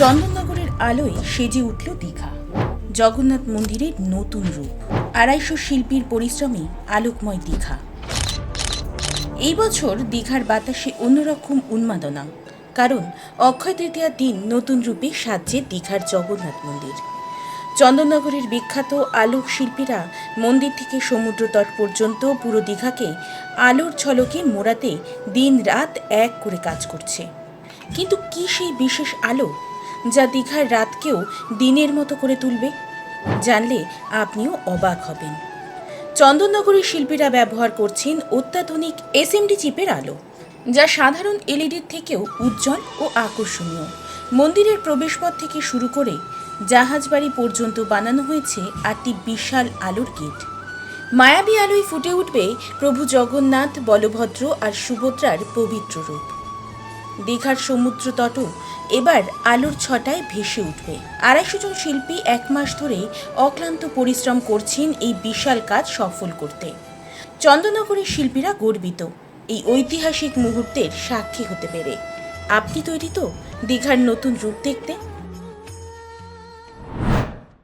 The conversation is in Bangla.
চন্দননগরের আলোয় সেজে উঠল দীঘা। জগন্নাথ মন্দিরের নতুন রূপ। আড়াইশো শিল্পীর পরিশ্রমে আলোকময় দীঘা। এই বছর দীঘার বাতাসে অন্যরকম উন্মাদনা, কারণ অক্ষয় তৃতীয়ার দিন নতুন রূপে সাজছে দীঘার জগন্নাথ মন্দির। চন্দননগরের বিখ্যাত আলোক শিল্পীরা মন্দির থেকে সমুদ্র তট পর্যন্ত পুরো দীঘাকে আলোর ছলকে মোড়াতে দিন রাত এক করে কাজ করছে। কিন্তু কি সেই বিশেষ আলো যা দীঘার রাতকেও দিনের মতো করে তুলবে, জানলে আপনিও অবাক হবেন। চন্দননগরের শিল্পীরা ব্যবহার করছেন অত্যাধুনিক এসএমডি চিপের আলো, যা সাধারণ এলইডির থেকেও উজ্জ্বল ও আকর্ষণীয়। মন্দিরের প্রবেশপথ থেকে শুরু করে জাহাজবাড়ি পর্যন্ত বানানো হয়েছে আটটি বিশাল আলোর গেট। মায়াবী আলোয় ফুটে উঠবে প্রভু জগন্নাথ, বলভদ্র আর সুভদ্রার পবিত্র রূপ। দীঘার সমুদ্র তট এবার আলোর ছটায় ভেসে উঠবে। আড়াইশো জন শিল্পী এক মাস ধরে অক্লান্ত পরিশ্রম করছেন এই বিশাল কাজ সফল করতে। চন্দননগরের শিল্পীরা গর্বিত। এই ঐতিহাসিক মুহূর্তের সাক্ষী হতে পেরে। আপনি তৈরি তো দীঘার নতুন রূপ দেখতে।